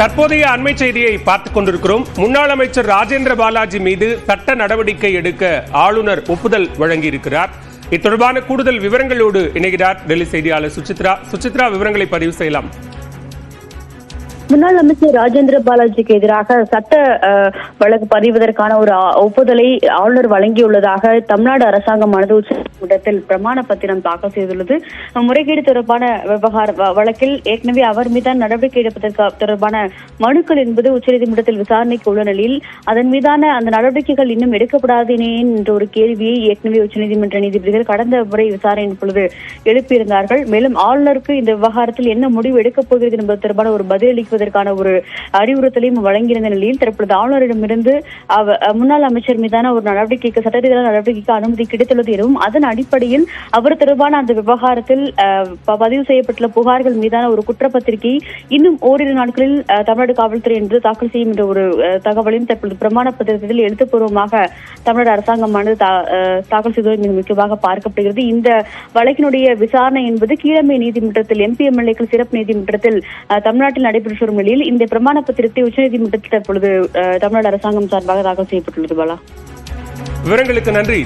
தற்போதைய அண்மை செய்தியை பார்த்துக் கொண்டிருக்கிறோம். முன்னாள் அமைச்சர் ராஜேந்திர பாலாஜி மீது சட்ட நடவடிக்கை எடுக்க ஆளுநர் ஒப்புதல் வழங்கியிருக்கிறார். இத்தொடர்பான கூடுதல் விவரங்களோடு இணைகிறார் டெல்லி செய்தியாளர் சுசித்ரா. சுசித்ரா விவரங்களை பதிவு செய்யலாம். முன்னாள் அமைச்சர் ராஜேந்திர பாலாஜிக்கு எதிராக சட்ட வழக்கு பதிவதற்கான ஒரு ஒப்புதலை ஆளுநர் வழங்கியுள்ளதாக தமிழ்நாடு அரசாங்கமானது உச்சநீதிமன்றத்தில் பிரமாண பத்திரம் தாக்கல் செய்துள்ளது. முறைகேடு தொடர்பான விவகார வ- வழக்கில் ஏற்கனவே அவர் மீதான நடவடிக்கை எடுப்பதற்கு தொடர்பான மனுக்கள் என்பது உச்சநீதிமன்றத்தில் விசாரணைக்கு உள்ள நிலையில் அதன் மீதான அந்த நடவடிக்கைகள் இன்னும் எடுக்கப்படாதேனே என்ற ஒரு கேள்வியை ஏற்கனவே உச்சநீதிமன்ற நீதிபதிகள் கடந்த முறை விசாரணையின் பொழுது எழுப்பியிருந்தார்கள். மேலும் ஆளுநருக்கு இந்த விவகாரத்தில் என்ன முடிவு எடுக்கப் போகிறது என்பது தொடர்பான ஒரு பதிலளிப்பதற்கான ஒரு அறிவுறுத்தலையும் வழங்கியிருந்த நிலையில் தற்பொழுது ஆளுநரிடமிருந்து முன்னாள் அமைச்சர் மீதான ஒரு நடவடிக்கைக்கு சட்டரீதியான நடவடிக்கைக்கு அனுமதி கிடைத்துள்ளது எனவும் அதன் அடிப்படையில் அவர் தொடர்பான அந்த விவகாரத்தில் பதிவு செய்யப்பட்டுள்ள புகார்கள் மீதான ஒரு குற்றப்பத்திரிகை இன்னும் ஓரிரு நாட்களில் தமிழ்நாடு காவல்துறை என்று தாக்கல் செய்யும் என்ற ஒரு தகவலையும் தற்பொழுது பிரமாண பத்திரத்தில் எழுத்துப்பூர்வமாக தமிழ்நாடு அரசாங்கமானது தாக்கல் செய்தது மிக முக்கியமாக பார்க்கப்படுகிறது. இந்த வழக்கினுடைய விசாரணை என்பது கீழமை நீதிமன்றத்தில் எம்பி எம்எல்ஏக்கள் சிறப்பு நீதிமன்றத்தில் தமிழ்நாட்டில் நடைபெற்று வரும் நிலையில் இந்த பிரமாண பத்திரத்தை உச்சநீதிமன்றத்தில் தற்பொழுது தமிழ்நாடு அரசாங்கம் சார்பாக தாக்கல் செய்யப்பட்டுள்ளது பாலா. விவரங்களுக்கு நன்றி.